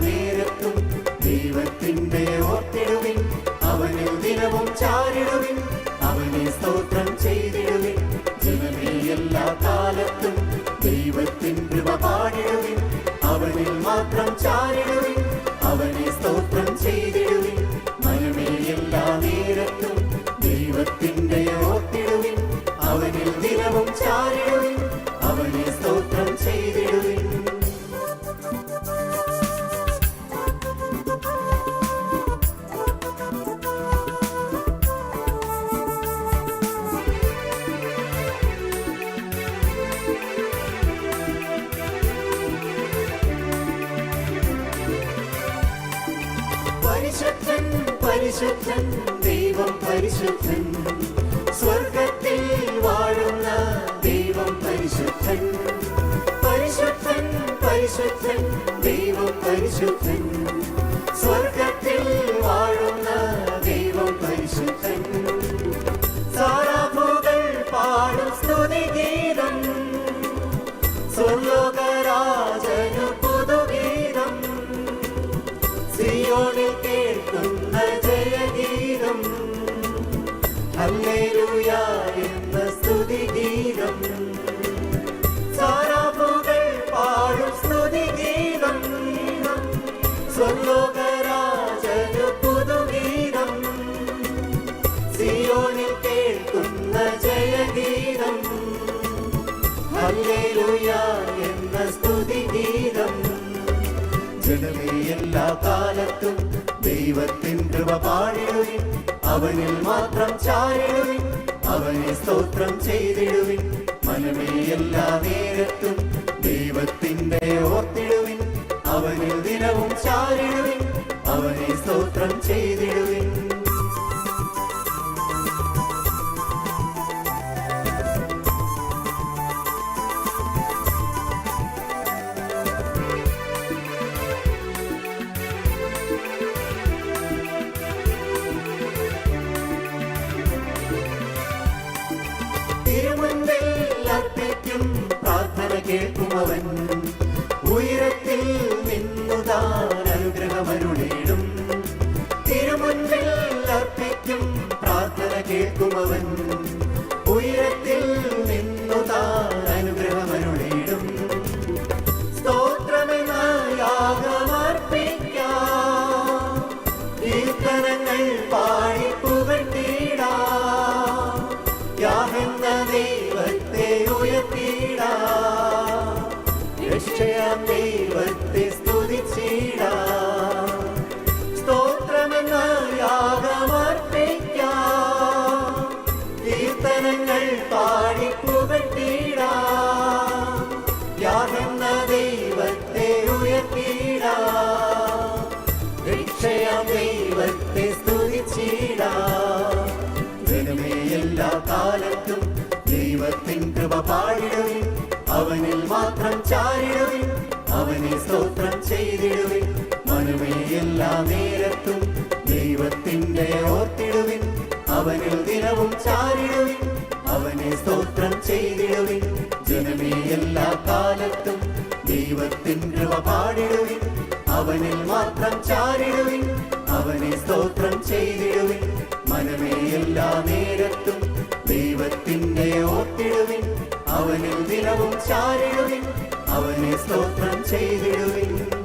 നേരത്തും ദൈവത്തിന്റെ ഓർത്തിടുവിൻ. അവനിൽ ദിനവും ചാരിടുവിൻ. അവനെ സ്തോത്രം ചെയ്തിടുവിൻ. ജനമേ എല്ലാ കാലത്തും ദൈവത്തിൻ കൃപ പാടിടുവിൻ. അവനിൽ മാത്രം ചാരിടുവിൻ. പരിശുദ്ധൻ പരിശുദ്ധൻ ദൈവം പരിശുദ്ധൻ. സ്വർഗത്തിൽ വാഴുന്ന ദൈവം പരിശുദ്ധൻ. പരിശുദ്ധൻ പരിശുദ്ധൻ ദൈവം പരിശുദ്ധൻ. സ്വർഗത്തിൽ വാഴുന്ന സിയോണിൽ കേൾക്കുന്ന ജയഗീതം ഹല്ലേലൂയ എന്ന സ്തുതിഗീതം സാരാഭുകൾ പാടും സ്തുതിഗീതം സ്വർലോകരാജനു പുതുഗീതം. സിയോണിൽ കേൾക്കുന്ന ജയഗീതം ഹല്ലേലൂയ എന്ന സ്തുതിഗീതം ജനമേ എല്ലാ കാലത്തും ദൈവത്തിൻ കൃപ പാടിടുവിൻ. അവനിൽ മാത്രം ചാരിടുവിൻ. അവനെ സ്തോത്രം ചെയ്തിടുവിൻ. മനമേ എല്ലാ നേരത്തും ദൈവത്തിന്റെ ഓർത്തിടുവിൻ. അവനിൽ ദിനവും ചാരിടുവിൻ. അവനെ സ്തോത്രം ചെയ്തിടുവിൻ. കേൾക്കുമവൻ. ഉയരത്തിൽ നിന്നുതാൻ അനുഗ്രഹമരുളിടും. തിരുമുൻപിൽ അർപ്പിക്കും പ്രാർത്ഥന കേൾക്കുമവൻ. രക്ഷയാം ദൈവത്തെ സ്തുതിച്ചിടാം. സ്തോത്രമെന്ന യാഗമർപ്പിക്കാം കീർത്തനങ്ങൾ പാടി പുകഴ്ത്തിടാം യാഹെന്ന ദൈവത്തെ ഉയർത്തിടാം നിശ്ചയം ദൈവത്തെ സ്തുതിച്ചിടാം. ജനമേ എല്ലാ കാലത്തും ദൈവത്തിൻ കൃപ പാടിടുവിൻ. സ്തോത്രം ചെയ്തിടുവിൻ. മനമേ എല്ലാ നേരത്തും ദൈവത്തിന്റെ ഓർത്തിടുവിൻ. അവനിൽ ദിനവും ചാരിടുവിൻ. അവനെ സ്തോത്രം ചെയ്തിടുവിൻ. ജനമേ എല്ലാ കാലത്തും ദൈവത്തിൻ കൃപ പാടിടുവിൻ. അവനിൽ മാത്രം ചാരിടുവിൻ. അവനെ സ്തോത്രം ചെയ്തിടുവിൻ. മനമേ എല്ലാ നേരത്തും ദൈവത്തിന്റെ ഓർത്തിടുവിൻ. അവനിൽ ദിനവും ചാരിടുവിൻ. അവനെ സ്തോത്രം ചെയ്തിടുവിൻ.